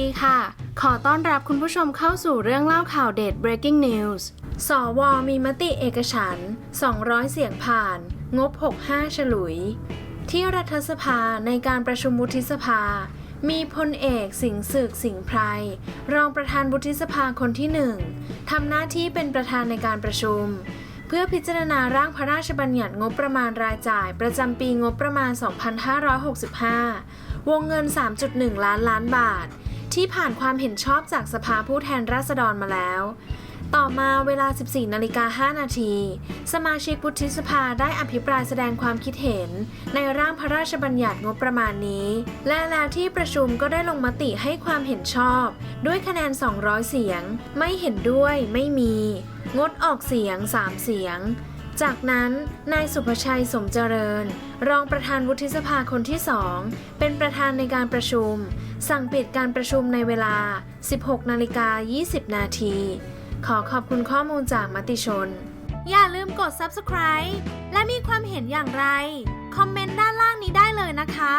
ดีค่ะ ขอต้อนรับคุณผู้ชมเข้าสู่เรื่องเล่าข่าวเด็ด breaking news สวมีมติเอกฉัน 200 เสียงผ่าน งบ 65 ฉลุย ที่รัฐสภาในการประชุมวุฒิสภา มีพลเอกสิงห์ศึกสิงห์ไพร รองประธานวุฒิสภาคนที่หนึ่งทำหน้าที่เป็นประธานในการประชุมเพื่อพิจารณาร่างพระราชบัญญัติงบประมาณรายจ่าย ประจำปีงบประมาณ 2565 วงเงิน 3.1 ล้านล้านบาท ที่ผ่านความเห็นชอบจากสภาผู้แทนราษฎรมาแล้ว ต่อมาเวลา 14นาฬิกา5นาที สมาชิกวุฒิสภาได้อภิปรายแสดงความคิดเห็น ในร่างพระราชบัญญัติงบประมาณนี้ และแล้วที่ประชุมก็ได้ลงมติให้ความเห็นชอบ ด้วยคะแนน 200 เสียง ไม่เห็นด้วยไม่มี งดออกเสียง 3 เสียง จากนั้นนายสุภชัยสมเจริญ รองประธานวุฒิสภาคนที่สองเป็นประธานในการประชุม สั่งปิดการประชุมในเวลา 16นาฬิกา20 นาที ขอขอบคุณข้อมูลจากมติชน อย่าลืมกด subscribe และมีความเห็นอย่างไร คอมเมนต์ด้านล่างนี้ได้เลยนะคะ